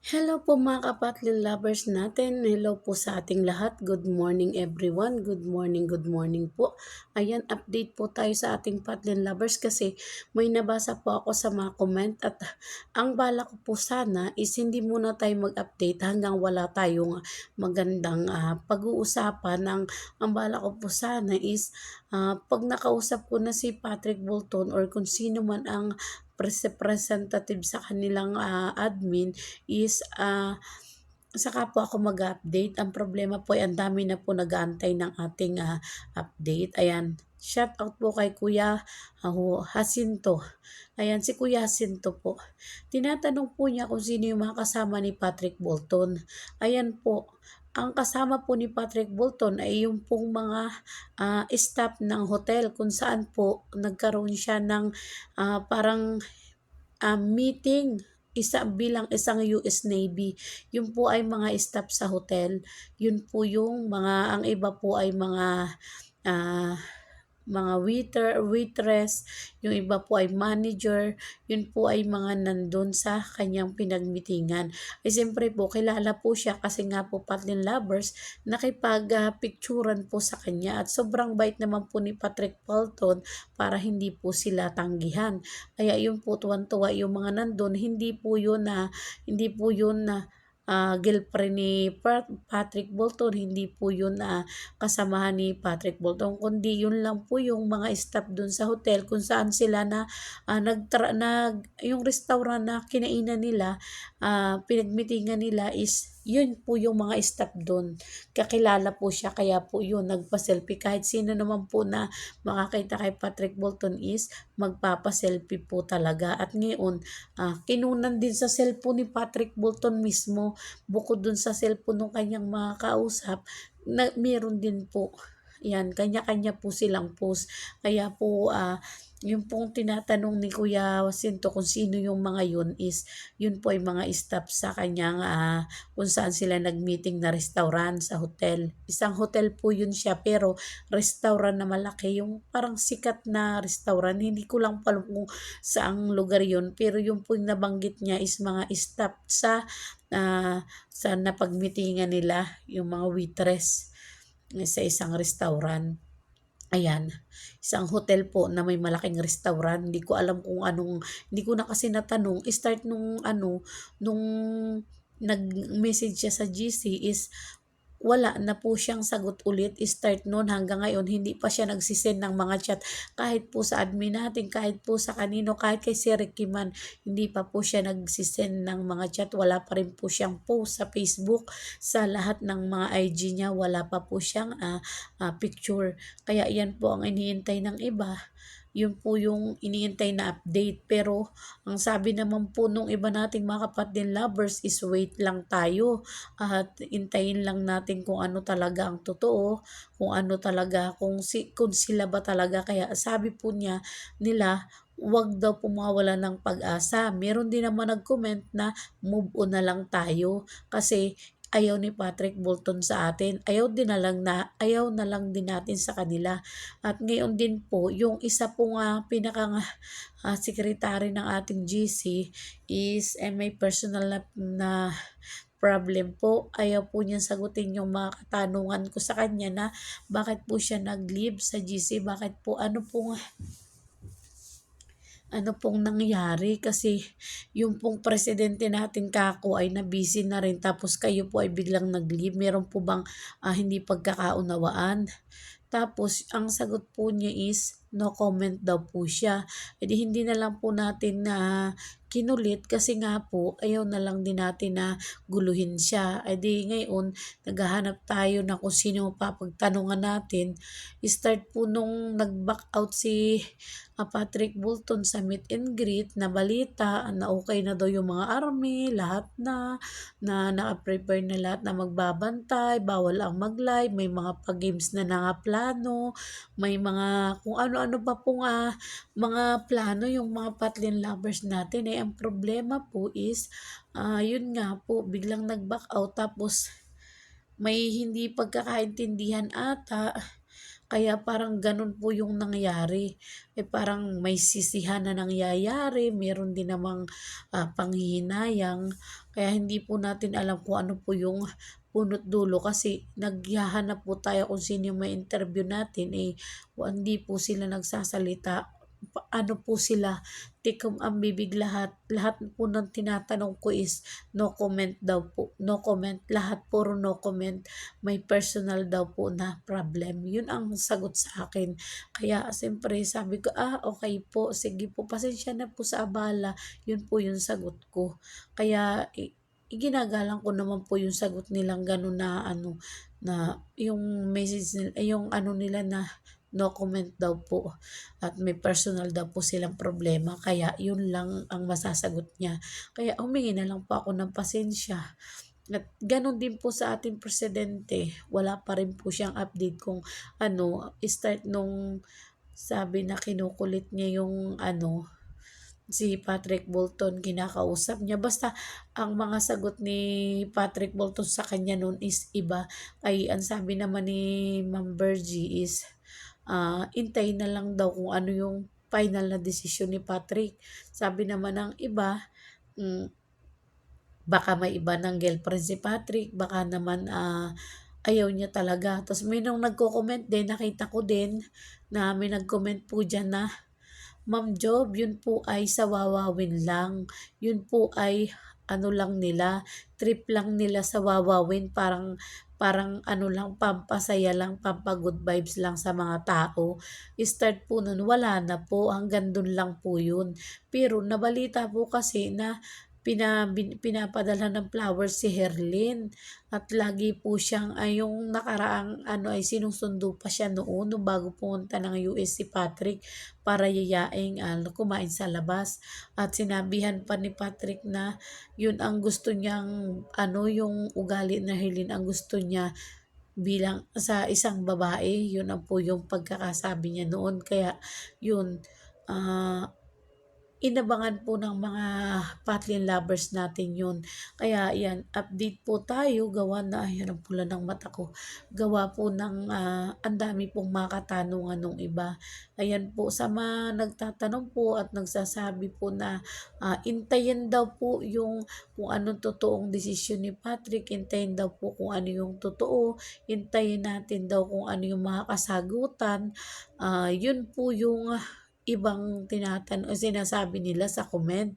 Hello po mga kapatlin lovers natin. Hello po sa ating lahat. Good morning everyone. Good morning, good morning po. Ayan, update po tayo sa ating patlin lovers kasi may nabasa po ako sa mga comment at ang bala ko po sana is hindi muna tayo mag-update hanggang wala tayong magandang uh, pag-uusapan. Ang, ang bala ko po sana is uh, pag nakausap ko na si Patrick Bolton or kung sino man ang representative sa kanilang uh, admin is uh, saka po ako mag-update. Ang problema po ay ang dami na po nag-aantay ng ating uh, update. Ayan, shout out po kay Kuya Jacinto. Ayan, si Kuya Jacinto po. Tinatanong po niya kung sino yung mga kasama ni Patrick Bolton. Ayan po, ang kasama po ni Patrick Bolton ay yung pong mga uh, staff ng hotel kung saan po nagkaroon siya ng uh, parang uh, meeting isa bilang isang US Navy. Yun po ay mga staff sa hotel. Yun po yung mga, ang iba po ay mga uh, mga waiter, waitress, yung iba po ay manager, yun po ay mga nandun sa kanyang pinagmitingan. Ay siyempre po, kilala po siya kasi nga po Patlin Lovers, nakipag-picturan po sa kanya at sobrang bait naman po ni Patrick Palton para hindi po sila tanggihan. Kaya yun po tuwan-tuwa yung mga nandun, hindi po yun na, hindi po yun na uh, girlfriend ni Patrick Bolton, hindi po yun uh, kasamahan ni Patrick Bolton, kundi yun lang po yung mga staff dun sa hotel kung saan sila na uh, nagtra- nag, yung restaurant na kinainan nila, uh, pinagmitingan nila is yun po yung mga staff doon. Kakilala po siya, kaya po yun, nagpa-selfie. Kahit sino naman po na makakita kay Patrick Bolton is magpapa-selfie po talaga. At ngayon, uh, kinunan din sa cellphone ni Patrick Bolton mismo, bukod dun sa cellphone ng kanyang mga kausap, na meron din po. Yan, kanya-kanya po silang post. Kaya po, uh, yung pong tinatanong ni Kuya Jacinto kung sino yung mga yun is yun po ay mga staff sa kanyang uh, kung saan sila nag-meeting na restaurant sa hotel. Isang hotel po yun siya pero restaurant na malaki yung parang sikat na restaurant. Hindi ko lang palam kung saang lugar yun pero yung po yung nabanggit niya is mga staff sa uh, sa napagmitingan nila yung mga waitress sa isang restaurant. Ayan, isang hotel po na may malaking restaurant. Hindi ko alam kung anong, hindi ko na kasi natanong. Start nung ano, nung nag-message siya sa GC is wala na po siyang sagot ulit. Start noon hanggang ngayon, hindi pa siya nagsisend ng mga chat. Kahit po sa admin natin, kahit po sa kanino, kahit kay Sir Ricky man, hindi pa po siya nagsisend ng mga chat. Wala pa rin po siyang post sa Facebook. Sa lahat ng mga IG niya, wala pa po siyang uh, uh, picture. Kaya yan po ang iniintay ng iba yun po yung iniintay na update. Pero, ang sabi naman po nung iba nating mga kapatid lovers is wait lang tayo at intayin lang natin kung ano talaga ang totoo, kung ano talaga, kung, si, kung sila ba talaga. Kaya sabi po niya nila, wag daw pumawala ng pag-asa. Meron din naman nag-comment na move on na lang tayo kasi ayaw ni Patrick Bolton sa atin. Ayaw din na lang na ayaw na lang din natin sa kanila. At ngayon din po, yung isa pong uh, pinaka uh, secretary ng ating GC is eh, may personal na, na problem po. Ayaw po niya sagutin yung mga katanungan ko sa kanya na bakit po siya nag-leave sa GC, bakit po ano po nga ano pong nangyari kasi yung pong presidente natin kako ay na busy na rin tapos kayo po ay biglang nag-leave. Meron po bang uh, hindi pagkakaunawaan? Tapos ang sagot po niya is no comment daw po siya. E di hindi na lang po natin na kinulit kasi nga po ayaw na lang din natin na guluhin siya. E di ngayon naghahanap tayo na kung sino mapapagtanungan natin. Start po nung nag-back out si uh, Patrick Bolton sa meet and greet na balita na okay na daw yung mga army, lahat na, na naka-prepare na lahat na magbabantay, bawal ang mag-live, may mga pag-games na nangaplano, may mga kung ano-ano pa pong uh, mga plano yung mga patlin lovers natin eh ang problema po is, uh, yun nga po, biglang nag-back out tapos may hindi pagkakaintindihan ata Kaya parang gano'n po yung nangyari. Eh, parang may sisihan na nangyayari, meron din namang, ah, panghihinayang. Kaya hindi po natin alam kung ano po yung punot dulo kasi naghahanap po tayo kung sino yung ma-interview natin, eh, hindi po sila nagsasalita ano po sila, tikom ang bibig lahat. Lahat po ng tinatanong ko is no comment daw po. No comment. Lahat puro no comment. May personal daw po na problem. Yun ang sagot sa akin. Kaya siyempre sabi ko, ah okay po. Sige po. Pasensya na po sa abala. Yun po yung sagot ko. Kaya i- iginagalang ko naman po yung sagot nilang gano'n na ano na yung message nila, yung ano nila na no comment daw po at may personal daw po silang problema kaya yun lang ang masasagot niya. Kaya humingi na lang po ako ng pasensya. At ganon din po sa ating presidente, wala pa rin po siyang update kung ano, start nung sabi na kinukulit niya yung ano, si Patrick Bolton kinakausap niya. Basta ang mga sagot ni Patrick Bolton sa kanya noon is iba. Ay ang sabi naman ni Ma'am Bergie is ah, intay na lang daw kung ano yung final na desisyon ni Patrick. Sabi naman ng iba, mm, baka may iba ng girlfriend si Patrick, baka naman ah, ayaw niya talaga. Tapos may nung nagko-comment din, nakita ko din na may nag-comment po dyan na, Ma'am Job, yun po ay sa wawawin lang. Yun po ay ano lang nila, trip lang nila sa wawawin, parang parang ano lang, pampasaya lang, pampa-good vibes lang sa mga tao. Start po nun, wala na po, hanggang dun lang po yun. Pero nabalita po kasi na pina, bin- pinapadala ng flowers si Herlin. At lagi po siyang ay yung nakaraang ano ay sinusundo pa siya noon nung bago pumunta ng US si Patrick para yayaing ano, kumain sa labas. At sinabihan pa ni Patrick na yun ang gusto niyang ano yung ugali na Herlin ang gusto niya bilang sa isang babae. Yun ang po yung pagkakasabi niya noon. Kaya yun ah inabangan po ng mga Patlin lovers natin yun. Kaya yan, update po tayo, gawa na, ayan ang pula ng mata ko, gawa po ng ah, ang dami pong mga katanungan ng iba. Ayan po, sa mga nagtatanong po at nagsasabi po na ah, intayin daw po yung kung anong totoong desisyon ni Patrick, intayin daw po kung ano yung totoo, intayin natin daw kung ano yung mga kasagutan. Ah, yun po yung ibang tinatan o sinasabi nila sa comment.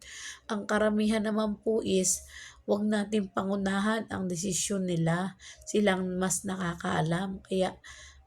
Ang karamihan naman po is, wag natin pangunahan ang desisyon nila. Silang mas nakakaalam. Kaya,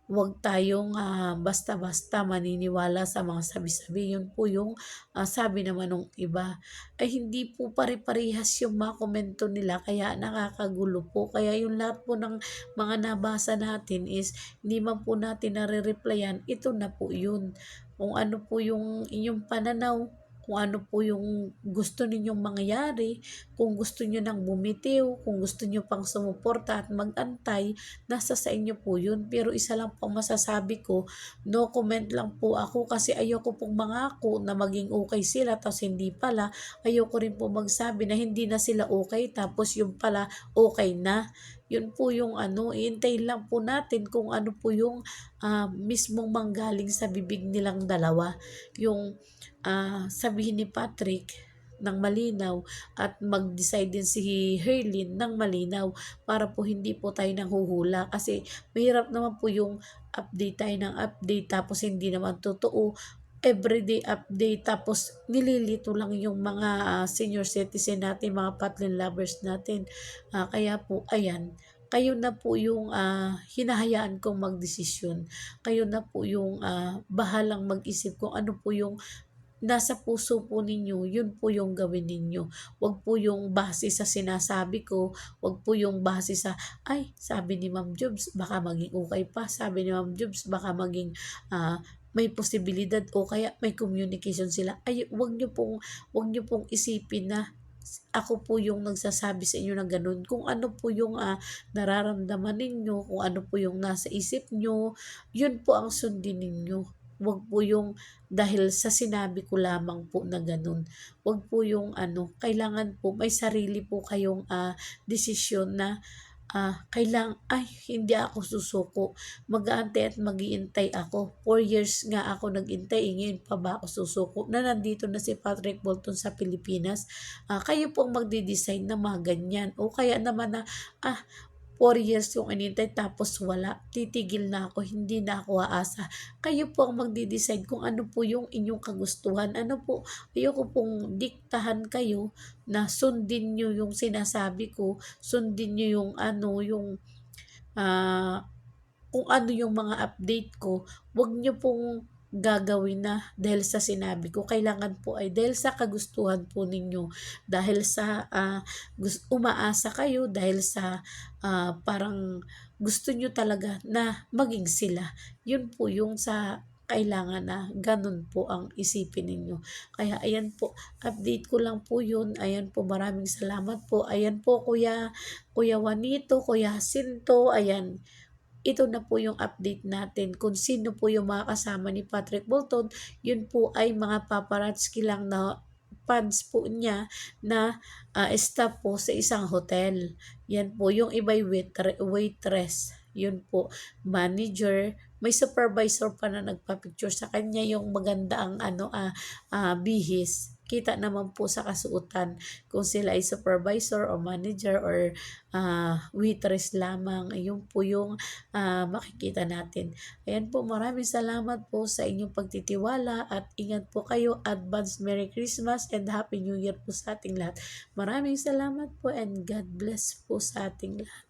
wag tayong ah, basta-basta maniniwala sa mga sabi-sabi. Yun po yung ah, sabi naman ng iba. Ay hindi po pare-parehas yung mga komento nila kaya nakakagulo po. Kaya yung lahat po ng mga nabasa natin is hindi man po natin nare-replyan, ito na po yun kung ano po yung inyong pananaw, kung ano po yung gusto ninyong mangyari, kung gusto niyo nang bumitiw, kung gusto niyo pang sumuporta at magantay, nasa sa inyo po yun. Pero isa lang po masasabi ko, no comment lang po ako kasi ayoko pong mangako na maging okay sila tapos hindi pala. Ayoko rin po magsabi na hindi na sila okay tapos yung pala okay na. Yun po yung ano, iintayin lang po natin kung ano po yung ah, mismong manggaling sa bibig nilang dalawa. Yung ah, sabihin ni Patrick ng malinaw at mag-decide din si Herlin ng malinaw para po hindi po tayo nanghuhula kasi mahirap naman po yung update tayo ng update tapos hindi naman totoo everyday update tapos nililito lang yung mga ah, senior citizen natin, mga patlin lovers natin. Ah, kaya po, ayan, kayo na po yung ah, hinahayaan kong magdesisyon. Kayo na po yung ah, bahalang mag-isip kung ano po yung nasa puso po ninyo, yun po yung gawin ninyo. Huwag po yung base sa sinasabi ko, huwag po yung base sa, ay, sabi ni Ma'am Jobs, baka maging okay pa. Sabi ni Ma'am Jobs, baka maging ah, may posibilidad o kaya may communication sila. Ay, huwag niyo pong, huwag niyo pong isipin na ako po yung nagsasabi sa inyo na ganun. Kung ano po yung ah, nararamdaman ninyo, kung ano po yung nasa isip nyo, yun po ang sundin ninyo. Huwag po yung dahil sa sinabi ko lamang po na ganun. Huwag po yung ano, kailangan po may sarili po kayong ah, desisyon na ah, kailang ay hindi ako susuko. Mag-aantay at mag-iintay ako. Four years nga ako nag-intay, eh, ngayon pa ba ako susuko na nandito na si Patrick Bolton sa Pilipinas. Ah, kayo pong magdi-decide na mga ganyan. O kaya naman na, ah, 4 years yung inintay tapos wala. Titigil na ako, hindi na ako aasa. Kayo po ang magdi-decide kung ano po yung inyong kagustuhan. Ano po, ayoko pong diktahan kayo na sundin nyo yung sinasabi ko, sundin nyo yung ano, yung ah, kung ano yung mga update ko, wag nyo pong gagawin na dahil sa sinabi ko. Kailangan po ay dahil sa kagustuhan po ninyo, dahil sa gus- umaasa kayo, dahil sa ah, parang gusto nyo talaga na maging sila. Yun po yung sa kailangan na ganun po ang isipin ninyo. Kaya ayan po, update ko lang po yun. Ayan po, maraming salamat po. Ayan po, Kuya, Kuya Juanito, Kuya Jacinto, ayan ito na po yung update natin kung sino po yung mga kasama ni Patrick Bolton. Yun po ay mga paparazzi lang na fans po niya na ah, staff po sa isang hotel. Yan po, yung iba'y waitre- waitress. Yun po, manager, may supervisor pa na nagpa-picture sa kanya yung maganda ang ano ah, ah, bihis. Kita naman po sa kasuotan kung sila ay supervisor o manager or ah, waitress lamang. Ayun po yung ah, makikita natin. Ayan po, maraming salamat po sa inyong pagtitiwala at ingat po kayo. Advance Merry Christmas and Happy New Year po sa ating lahat. Maraming salamat po and God bless po sa ating lahat.